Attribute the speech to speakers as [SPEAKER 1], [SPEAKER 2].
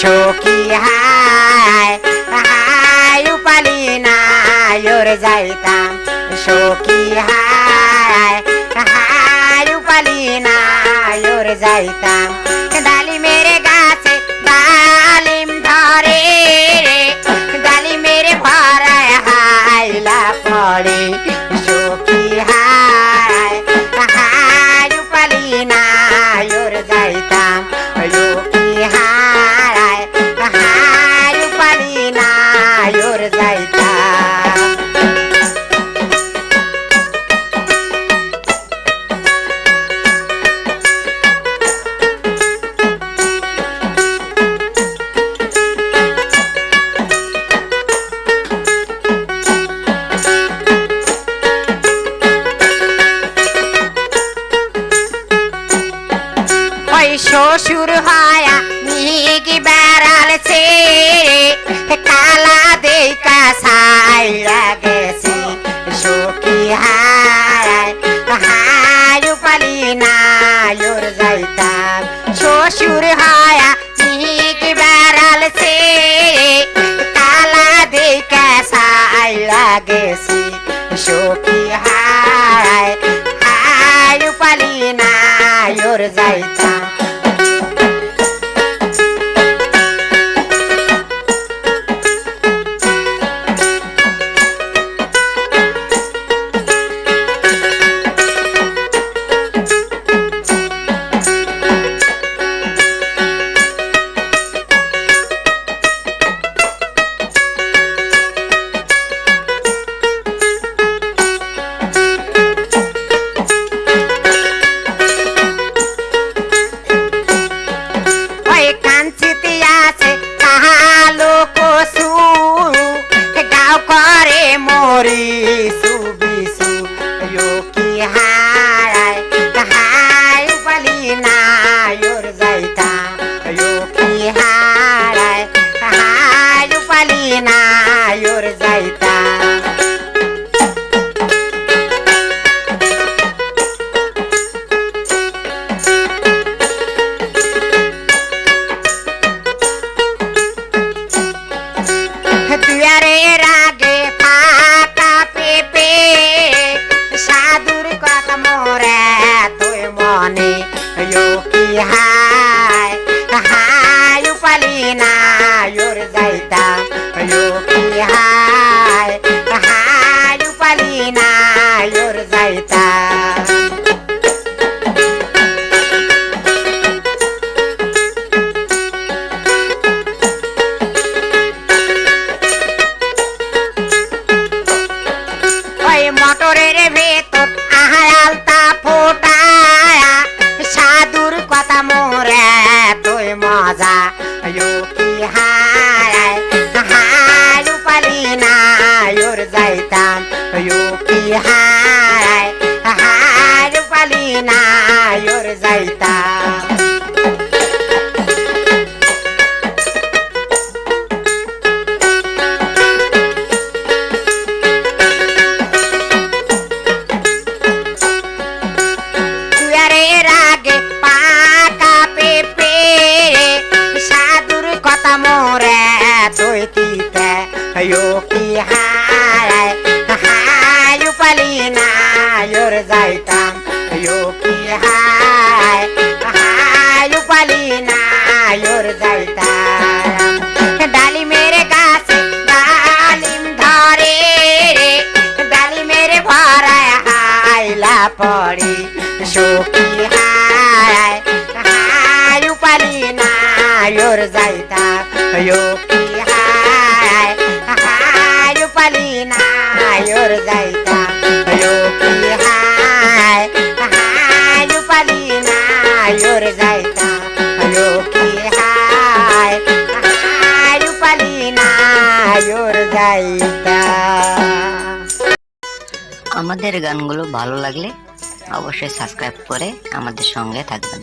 [SPEAKER 1] সখী হায় হায় রূপালি নায়র যাইতাম। সখী হায় হায় রূপালি নায়র যাইতাম। শ্বশুর হায়া মিহি বেড়াল ছেড়ে কালা দেখা সাইরা গেছে সখী হায় হায় পালি নায়র যাইতাম শ্বশুর হায়া মিহি বেড়াল ছেড়ে কালা দেখা সাইরা গেছে সখী হায় হায় পালি নায়র যাইতাম যাইতাম ইয়ো কি হায় হায় পালি না ইয়োর যাইতাম দুয়ারের আগে যাইতাম ইয়ো কি হায় হায় পালি নায়র যাইতাম ডালি মেরে গাছে ডালিম ধরে ডালি মেরে ভরায় হাইলা পড়ি সখী হায় হায় পালি নায়র যাইতা ইয়ো কি হায় হায় পালি নায়র যাইতা ইয়ো
[SPEAKER 2] আমাদের গানগুলো ভালো লাগলে অবশ্যই সাবস্ক্রাইব করে আমাদের সঙ্গে থাকবেন।